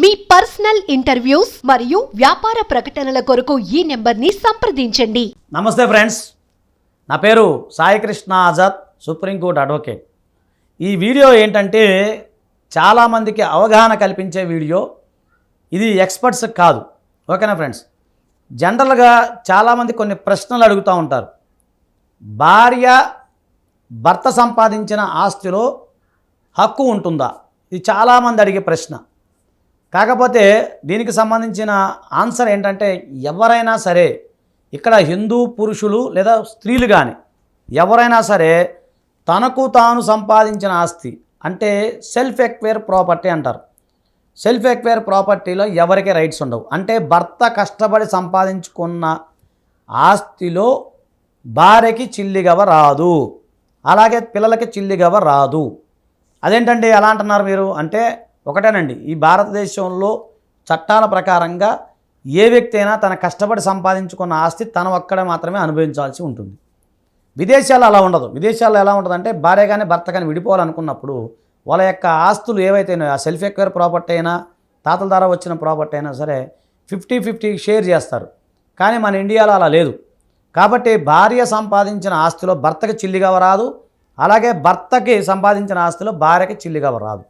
మీ personal interviews మరియు వ్యాపార ప్రకటనల కొరకు ఈ నెంబర్ని సంప్రదించండి. నమస్తే ఫ్రెండ్స్. నా పేరు Saikrishna Azad supreme court advocate ఈ వీడియో ఏంటంటే చాలామందికి అవగాహన కల్పించే వీడియో. ఇది ఎక్స్పర్ట్స్ కాదు. ఓకేనా ఫ్రెండ్స్? జనరల్గా చాలామంది కొన్ని ప్రశ్నలు అడుగుతూ ఉంటారు. భార్య భర్త సంపాదించిన ఆస్తిలో హక్కు ఉంటుందా? ఇది చాలామంది అడిగే ప్రశ్న. కాకపోతే దీనికి సంబంధించిన ఆన్సర్ ఏంటంటే ఎవరైనా సరే ఇక్కడ హిందూ పురుషులు లేదా స్త్రీలు కానీ ఎవరైనా సరే తనకు తాను సంపాదించిన ఆస్తి అంటే సెల్ఫ్ ఎక్వేర్ ప్రాపర్టీ అంటారు. సెల్ఫ్ ఎక్వేర్ ప్రాపర్టీలో ఎవరికి రైట్స్ ఉండవు. అంటే భర్త కష్టపడి సంపాదించుకున్న ఆస్తిలో భార్యకి చిల్లిగవ రాదు. అలాగే పిల్లలకి చిల్లిగవ రాదు. అదేంటండి ఎలా అంటున్నారు మీరు? అంటే ఒకటేనండి ఈ భారతదేశంలో చట్టాల ప్రకారంగా ఏ వ్యక్తి అయినా తన కష్టపడి సంపాదించుకున్న ఆస్తి తన ఒక్కడే మాత్రమే అనుభవించాల్సి ఉంటుంది. విదేశాల్లో అలా ఉండదు. విదేశాల్లో ఎలా ఉంటుందంటే భార్య కానీ భర్త కానీ విడిపోవాలనుకున్నప్పుడు వాళ్ళ యొక్క ఆస్తులు ఏవైతేనో ఆ సెల్ఫ్ ఎక్వేర్ ప్రాపర్టీ అయినా తాతల ద్వారా వచ్చిన ప్రాపర్టీ అయినా సరే ఫిఫ్టీ ఫిఫ్టీ షేర్ చేస్తారు. కానీ మన ఇండియాలో అలా లేదు. కాబట్టి భార్య సంపాదించిన ఆస్తిలో భర్తకి చిల్లిగా రాదు. అలాగే భర్తకి సంపాదించిన ఆస్తిలో భార్యకి చిల్లిగా రాదు.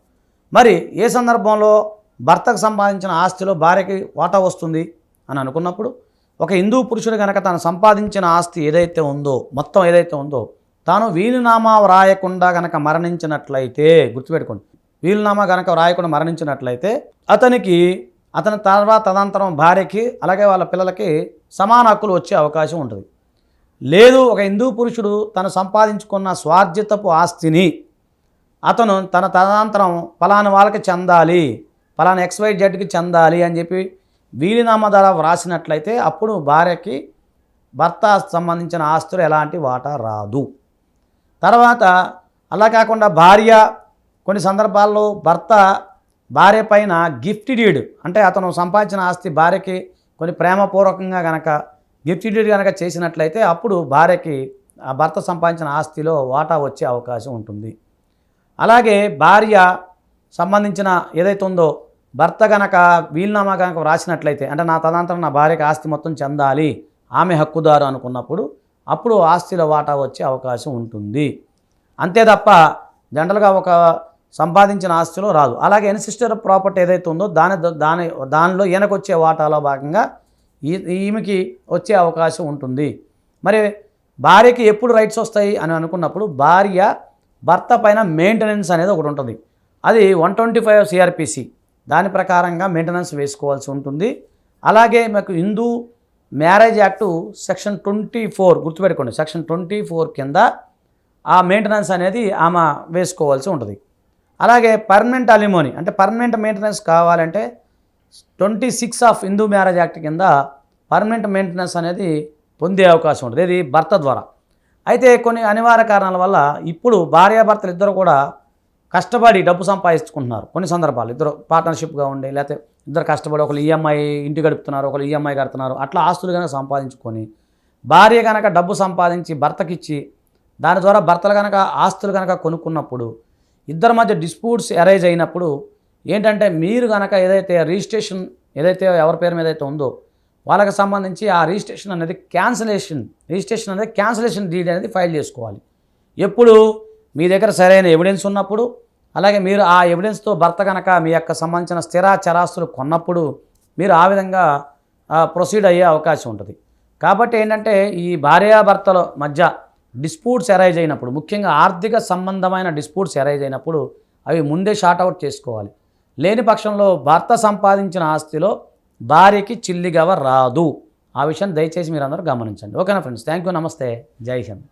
మరి ఏ సందర్భంలో భర్తకు సంపాదించిన ఆస్తిలో భార్యకి వాటా వస్తుంది అని అనుకున్నప్పుడు ఒక హిందూ పురుషుడు కనుక తాను సంపాదించిన ఆస్తి ఏదైతే ఉందో మొత్తం ఏదైతే ఉందో తాను వీలునామా వ్రాయకుండా గనక మరణించినట్లయితే గుర్తుపెట్టుకోండి వీలునామా గనక వ్రాయకుండా మరణించినట్లయితే అతనికి అతని తర్వాత తదనంతరం భార్యకి అలాగే వాళ్ళ పిల్లలకి సమాన హక్కులు వచ్చే అవకాశం ఉంటుంది. లేదు ఒక హిందూ పురుషుడు తను సంపాదించుకున్న స్వార్జితపు ఆస్తిని అతను తన తదనంతరం ఫలాని వాళ్ళకి చెందాలి ఫలానా ఎక్స్వై జెడ్కి చెందాలి అని చెప్పి వీలినామా ద్వారా వ్రాసినట్లయితే అప్పుడు భార్యకి భర్త సంబంధించిన ఆస్తులు ఎలాంటి వాటా రాదు. తర్వాత అలా కాకుండా భార్య కొన్ని సందర్భాల్లో భర్త భార్య పైన గిఫ్ట్ డీడ్ అంటే అతను సంపాదించిన ఆస్తి భార్యకి కొన్ని ప్రేమపూర్వకంగా గనక గిఫ్ట్ డీడ్ కనుక చేసినట్లయితే అప్పుడు భార్యకి ఆ భర్త సంపాదించిన ఆస్తిలో వాటా వచ్చే అవకాశం ఉంటుంది. అలాగే భార్య సంబంధించిన ఏదైతే ఉందో భర్త గనక వీలునామా కనుక వ్రాసినట్లయితే అంటే నా తదనంతరం నా భార్యకి ఆస్తి మొత్తం చెందాలి ఆమె హక్కుదారు అనుకున్నప్పుడు అప్పుడు ఆస్తిలో వాటా వచ్చే అవకాశం ఉంటుంది. అంతే తప్ప జనరల్గా ఒక సంపాదించిన ఆస్తిలో రాదు. అలాగే ఎన్సిస్టర్ ప్రాపర్టీ ఏదైతే ఉందో దాని దాని దానిలో ఈయనకు వచ్చే వాటాలో భాగంగా ఈ ఈమెకి వచ్చే అవకాశం ఉంటుంది. మరి భార్యకి ఎప్పుడు రైట్స్ వస్తాయి అని అనుకున్నప్పుడు భార్య భర్త పైన మెయింటెనెన్స్ అనేది ఒకటి ఉంటుంది. అది వన్ ట్వంటీ ఫైవ్ సిఆర్పిసి దాని ప్రకారంగా మెయింటెనెన్స్ వేసుకోవాల్సి ఉంటుంది. అలాగే మీకు Hindu marriage act section twenty four గుర్తుపెట్టుకోండి. సెక్షన్ ట్వంటీ ఫోర్ కింద ఆ మెయింటెనెన్స్ అనేది ఆమె వేసుకోవాల్సి ఉంటుంది. అలాగే పర్మనెంట్ అలిమోని అంటే పర్మనెంట్ మెయింటెనెన్స్ కావాలంటే twenty six of Hindu marriage act కింద పర్మనెంట్ మెయింటెనెన్స్ అనేది పొందే అవకాశం ఉంటుంది. ఇది భర్త ద్వారా. అయితే కొన్ని అనివార్య కారణాల వల్ల ఇప్పుడు భార్యాభర్తలు ఇద్దరు కూడా కష్టపడి డబ్బు సంపాదించుకుంటున్నారు. కొన్ని సందర్భాలు ఇద్దరు పార్ట్నర్షిప్గా ఉండి లేకపోతే ఇద్దరు కష్టపడి ఒకరు ఈఎంఐ ఇంటి గడుపుతున్నారు ఒకరు ఈఎంఐ కడుతున్నారు అట్లా ఆస్తులు కనుక సంపాదించుకొని భార్య కనుక డబ్బు సంపాదించి భర్తకిచ్చి దాని ద్వారా భర్తలు కనుక ఆస్తులు కనుక కొనుక్కున్నప్పుడు ఇద్దరి మధ్య డిస్ప్యూట్స్ అరైజ్ అయినప్పుడు ఏంటంటే మీరు కనుక ఏదైతే రిజిస్ట్రేషన్ ఏదైతే ఎవరి పేరు మీద అయితే ఉందో వాళ్ళకి సంబంధించి ఆ రిజిస్ట్రేషన్ అనేది క్యాన్సిలేషన్ రిజిస్ట్రేషన్ అనేది క్యాన్సిలేషన్ డీడ్ అనేది ఫైల్ చేసుకోవాలి. ఎప్పుడు మీ దగ్గర సరైన ఎవిడెన్స్ ఉన్నప్పుడు అలాగే మీరు ఆ ఎవిడెన్స్తో భర్త కనుక మీ యొక్క సంబంధించిన స్థిర చరాస్తులు కొన్నప్పుడు మీరు ఆ విధంగా ప్రొసీడ్ అయ్యే అవకాశం ఉంటుంది. కాబట్టి ఏంటంటే ఈ భార్యాభర్తల మధ్య డిస్ప్యూట్స్ ఎరైజ్ అయినప్పుడు ముఖ్యంగా ఆర్థిక సంబంధమైన డిస్ప్యూట్స్ ఎరైజ్ అయినప్పుడు అవి ముందే షార్ట్ అవుట్ చేసుకోవాలి. లేని పక్షంలో భర్త సంపాదించిన ఆస్తిలో భార్యకి చిల్లిగవ రాదు. ఆ విషయాన్ని దయచేసి మీరు అందరూ గమనించండి. ఓకేనా ఫ్రెండ్స్? థ్యాంక్ యూ నమస్తే. జై హింద్.